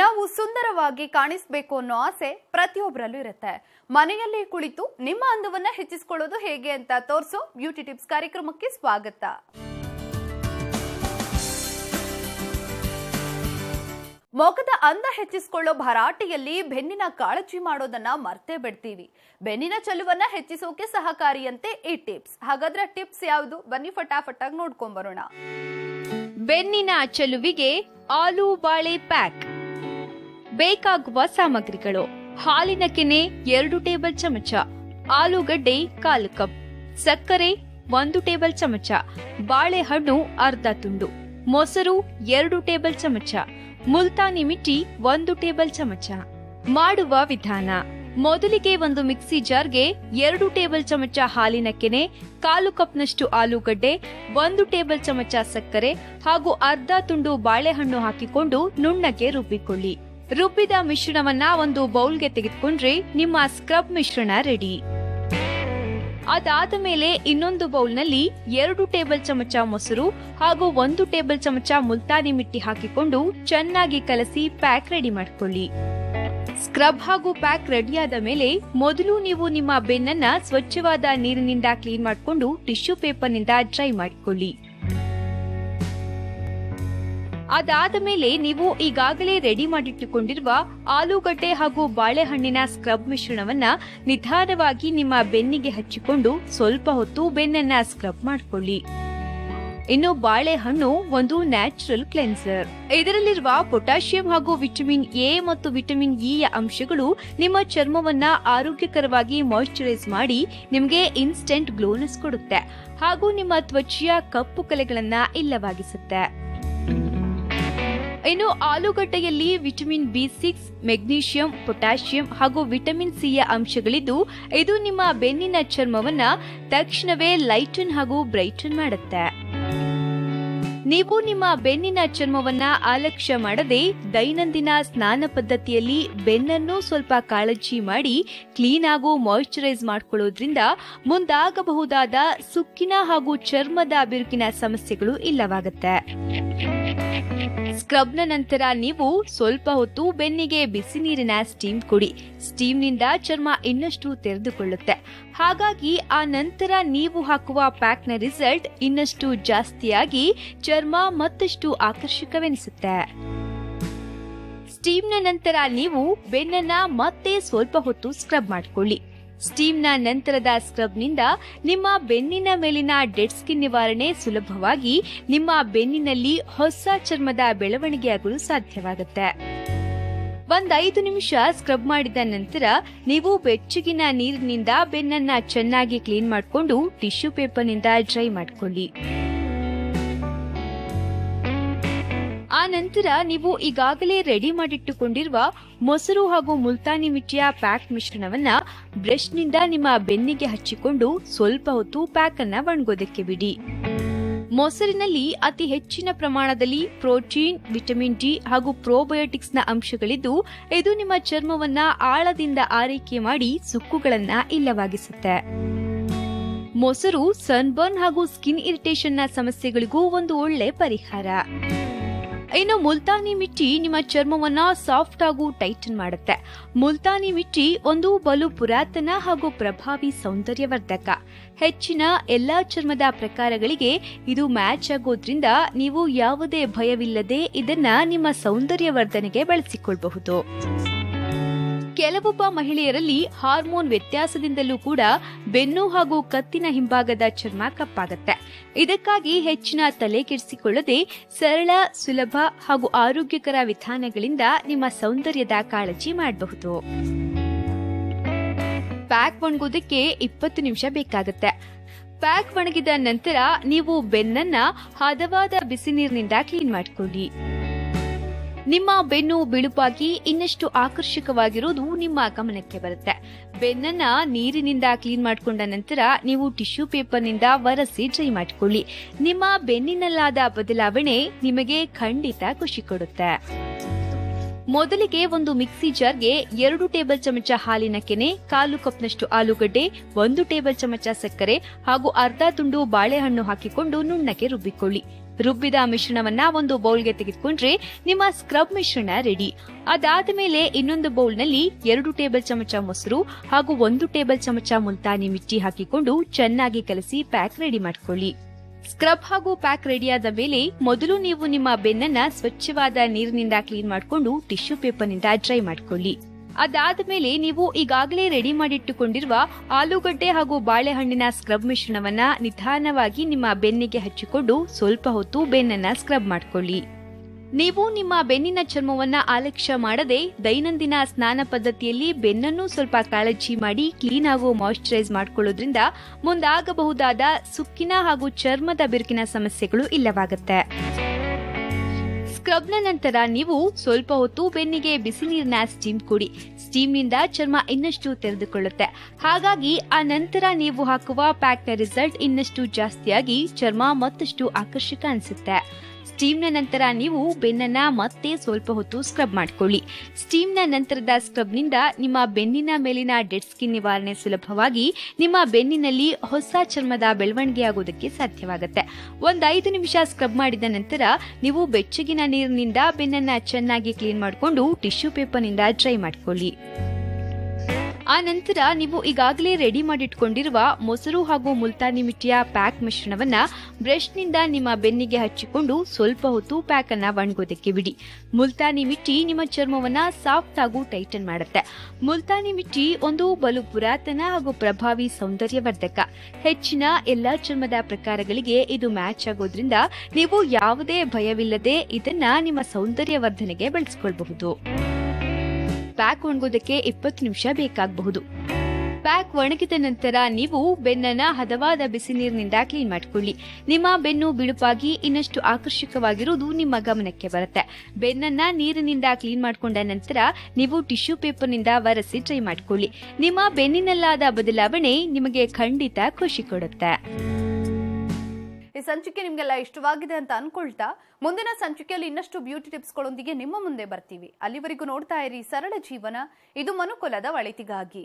ನಾವು ಸುಂದರವಾಗಿ ಕಾಣಿಸ್ಬೇಕು ಅನ್ನೋ ಆಸೆ ಪ್ರತಿಯೊಬ್ಬರಲ್ಲೂ ಇರುತ್ತೆ. ಮನೆಯಲ್ಲಿ ಕುಳಿತು ನಿಮ್ಮ ಅಂದವನ್ನ ಹೆಚ್ಚಿಸಿಕೊಳ್ಳೋದು ಹೇಗೆ ಅಂತ ತೋರಿಸೋ ಬ್ಯೂಟಿ ಟಿಪ್ಸ್ ಕಾರ್ಯಕ್ರಮಕ್ಕೆ ಸ್ವಾಗತ. ಮೊಗದ ಅಂದ ಹೆಚ್ಚಿಸಿಕೊಳ್ಳೋ ಭರಾಟೆಯಲ್ಲಿ ಬೆನ್ನಿನ ಕಾಳಜಿ ಮಾಡೋದನ್ನ ಮರ್ತೇ ಬಿಡ್ತೀವಿ. ಬೆನ್ನಿನ ಚಲುವನ್ನ ಹೆಚ್ಚಿಸೋಕೆ ಸಹಕಾರಿಯಂತೆ ಈ ಟಿಪ್ಸ್. ಹಾಗಾದ್ರೆ ಟಿಪ್ಸ್ ಯಾವುದು? ಬನ್ನಿ ಫಟಾಫಟಾಗಿ ನೋಡ್ಕೊಂಡ್ ಬರೋಣ. ಬೆನ್ನಿನ ಚಲುವಿಗೆ ಆಲೂ ಬಾಳೆ ಪ್ಯಾಕ್. ಬೇಕಾಗುವ ಸಾಮಗ್ರಿಗಳು. ಹಾಲಿನ ಕೆನೆ, ಎರಡು ಟೇಬಲ್ ಚಮಚ. ಆಲೂಗಡ್ಡೆ, ಕಾಲು ಕಪ್. ಸಕ್ಕರೆ, ಒಂದು ಟೇಬಲ್ ಚಮಚ. ಬಾಳೆಹಣ್ಣು, ಅರ್ಧ ತುಂಡು. ಮೊಸರು, ಎರಡು ಟೇಬಲ್ ಚಮಚ. ಮುಲ್ತಾನಿ ಮಿಟ್ಟಿ, ಒಂದು ಟೇಬಲ್ ಚಮಚ. ಮಾಡುವ ವಿಧಾನ. ಮೊದಲಿಗೆ ಒಂದು ಮಿಕ್ಸಿ ಜಾರ್ಗೆ ಎರಡು ಟೇಬಲ್ ಚಮಚ ಹಾಲಿನ ಕೆನೆ, ಕಾಲು ಕಪ್ನಷ್ಟು ಆಲೂಗಡ್ಡೆ, ಒಂದು ಟೇಬಲ್ ಚಮಚ ಸಕ್ಕರೆ ಹಾಗೂ ಅರ್ಧ ತುಂಡು ಬಾಳೆಹಣ್ಣು ಹಾಕಿಕೊಂಡು ನುಣ್ಣಗೆ ರುಬ್ಬಿಕೊಳ್ಳಿ. ರುಬ್ಬಿದ ಮಿಶ್ರಣವನ್ನ ಒಂದು ಬೌಲ್ಗೆ ತೆಗೆದುಕೊಂಡ್ರೆ ನಿಮ್ಮ ಸ್ಕ್ರಬ್ ಮಿಶ್ರಣ ರೆಡಿ. ಅದಾದ ಮೇಲೆ ಇನ್ನೊಂದು ಬೌಲ್ನಲ್ಲಿ ಎರಡು ಟೇಬಲ್ ಚಮಚ ಮೊಸರು ಹಾಗೂ ಒಂದು ಟೇಬಲ್ ಚಮಚ ಮುಲ್ತಾನಿ ಮಿಟ್ಟಿ ಹಾಕಿಕೊಂಡು ಚೆನ್ನಾಗಿ ಕಲಸಿ ಪ್ಯಾಕ್ ರೆಡಿ ಮಾಡ್ಕೊಳ್ಳಿ. ಸ್ಕ್ರಬ್ ಹಾಗೂ ಪ್ಯಾಕ್ ರೆಡಿಯಾದ ಮೇಲೆ ಮೊದಲು ನೀವು ನಿಮ್ಮ ಬೆನ್ನನ್ನ ಸ್ವಚ್ಛವಾದ ನೀರಿನಿಂದ ಕ್ಲೀನ್ ಮಾಡಿಕೊಂಡು ಟಿಶ್ಯೂ ಪೇಪರ್ನಿಂದ ಡ್ರೈ ಮಾಡಿಕೊಳ್ಳಿ. ಅದಾದ ಮೇಲೆ ನೀವು ಈಗಾಗಲೇ ರೆಡಿ ಮಾಡಿಟ್ಟುಕೊಂಡಿರುವ ಆಲೂಗಡ್ಡೆ ಹಾಗೂ ಬಾಳೆಹಣ್ಣಿನ ಸ್ಕ್ರಬ್ ಮಿಶ್ರಣವನ್ನ ನಿಧಾನವಾಗಿ ನಿಮ್ಮ ಬೆನ್ನಿಗೆ ಹಚ್ಚಿಕೊಂಡು ಸ್ವಲ್ಪ ಹೊತ್ತು ಬೆನ್ನನ್ನ ಸ್ಕ್ರಬ್ ಮಾಡಿಕೊಳ್ಳಿ. ಇನ್ನು ಬಾಳೆಹಣ್ಣು ಒಂದು ನ್ಯಾಚುರಲ್ ಕ್ಲೆನ್ಸರ್ ಇದರಲ್ಲಿರುವ ಪೊಟ್ಯಾಷಿಯಂ ಹಾಗೂ ವಿಟಮಿನ್ ಎ ಮತ್ತು ವಿಟಮಿನ್ ಇ ಯ ಅಂಶಗಳು ನಿಮ್ಮ ಚರ್ಮವನ್ನ ಆರೋಗ್ಯಕರವಾಗಿ ಮಾಯಿಶ್ಚರೈಸ್ ಮಾಡಿ ನಿಮಗೆ ಇನ್ಸ್ಟೆಂಟ್ ಗ್ಲೋನೆಸ್ ಕೊಡುತ್ತೆ ಹಾಗೂ ನಿಮ್ಮ ತ್ವಚೆಯ ಕಪ್ಪು ಕಲೆಗಳನ್ನ ಇಲ್ಲವಾಗಿಸುತ್ತೆ. ಇನ್ನು ಆಲೂಗಡ್ಡೆಯಲ್ಲಿ vitamin B six, magnesium, potassium ಹಾಗೂ ವಿಟಮಿನ್ ಸಿ ಯ ಅಂಶಗಳಿದ್ದು, ಇದು ನಿಮ್ಮ ಬೆನ್ನಿನ ಚರ್ಮವನ್ನ ತಕ್ಷಣವೇ ಲೈಟನ್ ಹಾಗೂ ಬ್ರೈಟನ್ ಮಾಡುತ್ತೆ. ನೀವು ನಿಮ್ಮ ಬೆನ್ನಿನ ಚರ್ಮವನ್ನ ಆಲಕ್ಷ್ಯ ಮಾಡದೆ ದೈನಂದಿನ ಸ್ನಾನ ಪದ್ಧತಿಯಲ್ಲಿ ಬೆನ್ನನ್ನು ಸ್ವಲ್ಪ ಕಾಳಜಿ ಮಾಡಿ, ಕ್ಲೀನ್ ಹಾಗೂ ಮಾಯಿಶ್ಚರೈಸ್ ಮಾಡ್ಕೊಳ್ಳೋದ್ರಿಂದ ಮುಂದಾಗಬಹುದಾದ ಸುಕ್ಕಿನ ಹಾಗೂ ಚರ್ಮದ ಬಿರುಕಿನ ಸಮಸ್ಯೆಗಳು ಇಲ್ಲವಾಗುತ್ತೆ. ಸ್ಕ್ರಬ್ನ ನಂತರ ನೀವು ಸ್ವಲ್ಪ ಹೊತ್ತು ಬೆನ್ನಿಗೆ ಬಿಸಿ ನೀರಿನ ಸ್ಟೀಮ್ ಕೊಡಿ. ಸ್ಟೀಮ್ನಿಂದ ಚರ್ಮ ಇನ್ನಷ್ಟು ತೆರೆದುಕೊಳ್ಳುತ್ತೆ. ಹಾಗಾಗಿ ಆ ನಂತರ ನೀವು ಹಾಕುವ ಪ್ಯಾಕ್ನ ರಿಸಲ್ಟ್ ಇನ್ನಷ್ಟು ಜಾಸ್ತಿಯಾಗಿ ಚರ್ಮ ಮತ್ತಷ್ಟು ಆಕರ್ಷಕವೆನಿಸುತ್ತೆ. ಸ್ಟೀಮ್ನ ನಂತರ ನೀವು ಬೆನ್ನನ್ನ ಮತ್ತೆ ಸ್ವಲ್ಪ ಹೊತ್ತು ಸ್ಕ್ರಬ್ ಮಾಡಿಕೊಳ್ಳಿ. ಸ್ಟೀಮ್ನ ನಂತರದ ಸ್ಕ್ರಬ್ನಿಂದ ನಿಮ್ಮ ಬೆನ್ನಿನ ಮೇಲಿನ ಡೆಡ್ ಸ್ಕಿನ್ ನಿವಾರಣೆ ಸುಲಭವಾಗಿ ನಿಮ್ಮ ಬೆನ್ನಿನಲ್ಲಿ ಹೊಸ ಚರ್ಮದ ಬೆಳವಣಿಗೆಯಾಗಲು ಸಾಧ್ಯವಾಗುತ್ತೆ. ಒಂದೈದು ನಿಮಿಷ ಸ್ಕ್ರಬ್ ಮಾಡಿದ ನಂತರ ನೀವು ಬೆಚ್ಚಗಿನ ನೀರಿನಿಂದ ಬೆನ್ನನ್ನ ಚೆನ್ನಾಗಿ ಕ್ಲೀನ್ ಮಾಡಿಕೊಂಡು ಟಿಶ್ಯೂ ಪೇಪರ್ನಿಂದ ಡ್ರೈ ಮಾಡ್ಕೊಳ್ಳಿ. ನಂತರ ನೀವು ಈಗಾಗಲೇ ರೆಡಿ ಮಾಡಿಟ್ಟುಕೊಂಡಿರುವ ಮೊಸರು ಹಾಗೂ ಮುಲ್ತಾನಿ ಮಿಟ್ಟಿಯ ಪ್ಯಾಕ್ ಮಿಶ್ರಣವನ್ನ ಬ್ರಷ್ನಿಂದ ನಿಮ್ಮ ಬೆನ್ನಿಗೆ ಹಚ್ಚಿಕೊಂಡು ಸ್ವಲ್ಪ ಹೊತ್ತು ಪ್ಯಾಕ್ ಅನ್ನ ಒಣಗೋದಕ್ಕೆ ಬಿಡಿ. ಮೊಸರಿನಲ್ಲಿ ಅತಿ ಹೆಚ್ಚಿನ ಪ್ರಮಾಣದಲ್ಲಿ ಪ್ರೋಟೀನ್, ವಿಟಮಿನ್ ಡಿ ಹಾಗೂ ಪ್ರೋಬಯೋಟಿಕ್ಸ್ನ ಅಂಶಗಳಿದ್ದು, ಇದು ನಿಮ್ಮ ಚರ್ಮವನ್ನ ಆಳದಿಂದ ಆರೈಕೆ ಮಾಡಿ ಸುಕ್ಕುಗಳನ್ನ ಇಲ್ಲವಾಗಿಸುತ್ತೆ. ಮೊಸರು ಸನ್ಬರ್ನ್ ಹಾಗೂ ಸ್ಕಿನ್ ಇರಿಟೇಷನ್ನ ಸಮಸ್ಯೆಗಳಿಗೂ ಒಂದು ಒಳ್ಳೆ ಪರಿಹಾರ. ಇನ್ನು ಮುಲ್ತಾನಿ ಮಿಟ್ಟಿ ನಿಮ್ಮ ಚರ್ಮವನ್ನ ಸಾಫ್ಟ್ ಹಾಗೂ ಟೈಟನ್ ಮಾಡುತ್ತೆ. ಮುಲ್ತಾನಿ ಮಿಟ್ಟಿ ಒಂದು ಬಲು ಪುರಾತನ ಹಾಗೂ ಪ್ರಭಾವಿ ಸೌಂದರ್ಯವರ್ಧಕ. ಹೆಚ್ಚಿನ ಎಲ್ಲಾ ಚರ್ಮದ ಪ್ರಕಾರಗಳಿಗೆ ಇದು ಮ್ಯಾಚ್ ಆಗೋದ್ರಿಂದ ನೀವು ಯಾವುದೇ ಭಯವಿಲ್ಲದೆ ಇದನ್ನ ನಿಮ್ಮ ಸೌಂದರ್ಯವರ್ಧನೆಗೆ ಬಳಸಿಕೊಳ್ಳಬಹುದು ಕೆಲವೊಬ್ಬ ಮಹಿಳೆಯರಲ್ಲಿ ಹಾರ್ಮೋನ್ ವ್ಯತ್ಯಾಸದಿಂದಲೂ ಕೂಡ ಬೆನ್ನು ಹಾಗೂ ಕತ್ತಿನ ಹಿಂಭಾಗದ ಚರ್ಮ ಕಪ್ಪಾಗತ್ತೆ. ಇದಕ್ಕಾಗಿ ಹೆಚ್ಚಿನ ತಲೆ ಕೆಡಿಸಿಕೊಳ್ಳದೆ ಸರಳ, ಸುಲಭ ಹಾಗೂ ಆರೋಗ್ಯಕರ ವಿಧಾನಗಳಿಂದ ನಿಮ್ಮ ಸೌಂದರ್ಯದ ಕಾಳಜಿ ಮಾಡಬಹುದು. ಪ್ಯಾಕ್ ಒಣಗೋದಕ್ಕೆ ಇಪ್ಪತ್ತು ನಿಮಿಷ ಬೇಕಾಗುತ್ತೆ. ಪ್ಯಾಕ್ ಒಣಗಿದ ನಂತರ ನೀವು ಬೆನ್ನನ್ನ ಹದವಾದ ಬಿಸಿ ನೀರಿನಿಂದ ಕ್ಲೀನ್ ಮಾಡಿಕೊಳ್ಳಿ. ನಿಮ್ಮ ಬೆನ್ನು ಬಿಳುಪಾಗಿ ಇನ್ನಷ್ಟು ಆಕರ್ಷಕವಾಗಿರೋದು ನಿಮ್ಮ ಗಮನಕ್ಕೆ ಬರುತ್ತೆ. ಬೆನ್ನನ್ನ ನೀರಿನಿಂದ ಕ್ಲೀನ್ ಮಾಡಿಕೊಂಡ ನಂತರ ನೀವು ಟಿಶ್ಯೂ ಪೇಪರ್ನಿಂದ ಒರೆಸಿ ಡ್ರೈ ಮಾಡಿಕೊಳ್ಳಿ. ನಿಮ್ಮ ಬೆನ್ನಿನಲ್ಲಾದ ಬದಲಾವಣೆ ನಿಮಗೆ ಖಂಡಿತ ಖುಷಿ ಕೊಡುತ್ತೆ. ಮೊದಲಿಗೆ ಒಂದು ಮಿಕ್ಸಿ ಜಾರ್ಗೆ ಎರಡು ಟೇಬಲ್ ಚಮಚ ಹಾಲಿನ ಕೆನೆ, ಕಾಲು ಕಪ್ನಷ್ಟು ಆಲೂಗಡ್ಡೆ, ಒಂದು ಟೇಬಲ್ ಚಮಚ ಸಕ್ಕರೆ ಹಾಗೂ ಅರ್ಧ ತುಂಡು ಬಾಳೆಹಣ್ಣು ಹಾಕಿಕೊಂಡು ನುಣ್ಣಗೆ ರುಬ್ಬಿಕೊಳ್ಳಿ. ರುಬ್ಬಿದ ಮಿಶ್ರಣವನ್ನ ಒಂದು ಬೌಲ್ಗೆ ತೆಗೆದುಕೊಂಡ್ರೆ ನಿಮ್ಮ ಸ್ಕ್ರಬ್ ಮಿಶ್ರಣ ರೆಡಿ ಅದಾದ ಮೇಲೆ ಇನ್ನೊಂದು ಬೌಲ್ನಲ್ಲಿ ಎರಡು ಟೇಬಲ್ ಚಮಚ ಮೊಸರು ಹಾಗೂ ಒಂದು ಟೇಬಲ್ ಚಮಚ ಮುಲ್ತಾನಿ ಮಿರ್ಚಿ ಹಾಕಿಕೊಂಡು ಚೆನ್ನಾಗಿ ಕಲಸಿ ಪ್ಯಾಕ್ ರೆಡಿ ಮಾಡ್ಕೊಳ್ಳಿ. ಸ್ಕ್ರಬ್ ಹಾಗೂ ಪ್ಯಾಕ್ ರೆಡಿಯಾದ ಮೇಲೆ ಮೊದಲು ನೀವು ನಿಮ್ಮ ಬೆನ್ನನ್ನ ಸ್ವಚ್ಛವಾದ ನೀರಿನಿಂದ ಕ್ಲೀನ್ ಮಾಡಿಕೊಂಡು ಟಿಶ್ಯೂ ಪೇಪರ್ನಿಂದ ಡ್ರೈ ಮಾಡ್ಕೊಳ್ಳಿ. ಅದಾದ ಮೇಲೆ ನೀವು ಈಗಾಗಲೇ ರೆಡಿ ಮಾಡಿಟ್ಟುಕೊಂಡಿರುವ ಆಲೂಗಡ್ಡೆ ಹಾಗೂ ಬಾಳೆಹಣ್ಣಿನ ಸ್ಕ್ರಬ್ ಮಿಶ್ರಣವನ್ನ ನಿಧಾನವಾಗಿ ನಿಮ್ಮ ಬೆನ್ನಿಗೆ ಹಚ್ಚಿಕೊಂಡು ಸ್ವಲ್ಪ ಹೊತ್ತು ಬೆನ್ನನ್ನ ಸ್ಕ್ರಬ್ ಮಾಡ್ಕೊಳ್ಳಿ. ನೀವು ನಿಮ್ಮ ಬೆನ್ನಿನ ಚರ್ಮವನ್ನ ಆಲಕ್ಷ್ಯ ಮಾಡದೆ ದೈನಂದಿನ ಸ್ನಾನ ಪದ್ಧತಿಯಲ್ಲಿ ಬೆನ್ನನ್ನು ಸ್ವಲ್ಪ ಕಾಳಜಿ ಮಾಡಿ ಕ್ಲೀನ್ ಹಾಗೂ ಮಾಯಿಶ್ಚರೈಸ್ ಮಾಡಿಕೊಳ್ಳೋದ್ರಿಂದ ಮುಂದಾಗಬಹುದಾದ ಸುಕ್ಕಿನ ಹಾಗೂ ಚರ್ಮದ ಬಿರುಕಿನ ಸಮಸ್ಯೆಗಳು ಇಲ್ಲವಾಗುತ್ತೆ. ಸ್ಕ್ರಬ್ನ ನಂತರ ನೀವು ಸ್ವಲ್ಪ ಹೊತ್ತು ಬೆನ್ನಿಗೆ ಬಿಸಿ ನೀರಿನ ಸ್ಟೀಮ್ ಕೊಡಿ. ಸ್ಟೀಮ್ನಿಂದ ಚರ್ಮ ಇನ್ನಷ್ಟು ತೆರೆದುಕೊಳ್ಳುತ್ತೆ. ಹಾಗಾಗಿ ಆ ನಂತರ ನೀವು ಹಾಕುವ ಪ್ಯಾಕ್ನ ರಿಸಲ್ಟ್ ಇನ್ನಷ್ಟು ಜಾಸ್ತಿಯಾಗಿ ಚರ್ಮ ಮತ್ತಷ್ಟು ಆಕರ್ಷಕ ಅನಿಸುತ್ತೆ. ಸ್ಟೀಮ್ನ ನಂತರ ನೀವು ಬೆನ್ನನ್ನ ಮತ್ತೆ ಸ್ವಲ್ಪ ಹೊತ್ತು ಸ್ಕ್ರಬ್ ಮಾಡ್ಕೊಳ್ಳಿ. ಸ್ಟೀಮ್ನ ನಂತರದ ಸ್ಕ್ರಬ್ನಿಂದ ನಿಮ್ಮ ಬೆನ್ನಿನ ಮೇಲಿನ ಡೆಡ್ ಸ್ಕಿನ್ ನಿವಾರಣೆ ಸುಲಭವಾಗಿ ನಿಮ್ಮ ಬೆನ್ನಿನಲ್ಲಿ ಹೊಸ ಚರ್ಮದ ಬೆಳವಣಿಗೆಯಾಗುವುದಕ್ಕೆ ಸಾಧ್ಯವಾಗುತ್ತೆ. ಒಂದು ಐದು ನಿಮಿಷ ಸ್ಕ್ರಬ್ ಮಾಡಿದ ನಂತರ ನೀವು ಬೆಚ್ಚಗಿನ ನೀರಿನಿಂದ ಬೆನ್ನನ್ನ ಚೆನ್ನಾಗಿ ಕ್ಲೀನ್ ಮಾಡಿಕೊಂಡು ಟಿಶ್ಯೂ ಪೇಪರ್ನಿಂದ ಡ್ರೈ ಮಾಡ್ಕೊಳ್ಳಿ. ಆ ನಂತರ ನೀವು ಈಗಾಗಲೇ ರೆಡಿ ಮಾಡಿಟ್ಕೊಂಡಿರುವ ಮೊಸರು ಹಾಗೂ ಮುಲ್ತಾನಿ ಮಿಟ್ಟಿಯ ಪ್ಯಾಕ್ ಮಿಶ್ರಣವನ್ನ ಬ್ರಷ್ನಿಂದ ನಿಮ್ಮ ಬೆನ್ನಿಗೆ ಹಚ್ಚಿಕೊಂಡು ಸ್ವಲ್ಪ ಹೊತ್ತು ಪ್ಯಾಕ್ ಅನ್ನ ಒಣಗೋದಕ್ಕೆ ಬಿಡಿ. ಮುಲ್ತಾನಿ ಮಿಟ್ಟಿ ನಿಮ್ಮ ಚರ್ಮವನ್ನ ಸಾಫ್ಟ್ ಹಾಗೂ ಟೈಟನ್ ಮಾಡುತ್ತೆ. ಮುಲ್ತಾನಿ ಮಿಟ್ಟಿ ಒಂದು ಬಲು ಪುರಾತನ ಹಾಗೂ ಪ್ರಭಾವಿ ಸೌಂದರ್ಯವರ್ಧಕ. ಹೆಚ್ಚಿನ ಎಲ್ಲಾ ಚರ್ಮದ ಪ್ರಕಾರಗಳಿಗೆ ಇದು ಮ್ಯಾಚ್ ಆಗೋದ್ರಿಂದ ನೀವು ಯಾವುದೇ ಭಯವಿಲ್ಲದೆ ಇದನ್ನ ನಿಮ್ಮ ಸೌಂದರ್ಯವರ್ಧನೆಗೆ ಬಳಸಿಕೊಳ್ಳಬಹುದು ಪ್ಯಾಕ್ ಒಣಗೋದಕ್ಕೆ ಇಪ್ಪತ್ತು ನಿಮಿಷ ಬೇಕಾಗಬಹುದು. ಪ್ಯಾಕ್ ಒಣಗಿದ ನಂತರ ನೀವು ಬೆನ್ನನ್ನ ಹದವಾದ ಬಿಸಿ ನೀರಿನಿಂದ ಕ್ಲೀನ್ ಮಾಡಿಕೊಳ್ಳಿ. ನಿಮ್ಮ ಬೆನ್ನು ಬಿಳುಪಾಗಿ ಇನ್ನಷ್ಟು ಆಕರ್ಷಕವಾಗಿರುವುದು ನಿಮ್ಮ ಗಮನಕ್ಕೆ ಬರುತ್ತೆ. ಬೆನ್ನನ್ನ ನೀರಿನಿಂದ ಕ್ಲೀನ್ ಮಾಡಿಕೊಂಡ ನಂತರ ನೀವು ಟಿಶ್ಯೂ ಪೇಪರ್ನಿಂದ ಒರೆಸಿ ಟ್ರೈ ಮಾಡಿಕೊಳ್ಳಿ. ನಿಮ್ಮ ಬೆನ್ನಿನಲ್ಲಾದ ಬದಲಾವಣೆ ನಿಮಗೆ ಖಂಡಿತ ಖುಷಿ ಕೊಡುತ್ತೆ. ಈ ಸಂಚಿಕೆ ನಿಮ್ಗೆಲ್ಲ ಇಷ್ಟವಾಗಿದೆ ಅಂತ ಅನ್ಕೊಳ್ತಾ ಮುಂದಿನ ಸಂಚಿಕೆಯಲ್ಲಿ ಇನ್ನಷ್ಟು ಬ್ಯೂಟಿ ಟಿಪ್ಸ್ಗಳೊಂದಿಗೆ ನಿಮ್ಮ ಮುಂದೆ ಬರ್ತೀವಿ. ಅಲ್ಲಿವರೆಗೂ ನೋಡ್ತಾ ಇರಿ ಸರಳ ಜೀವನ. ಇದು ಮನುಕುಲದ ಒಳಿತಿಗಾಗಿ.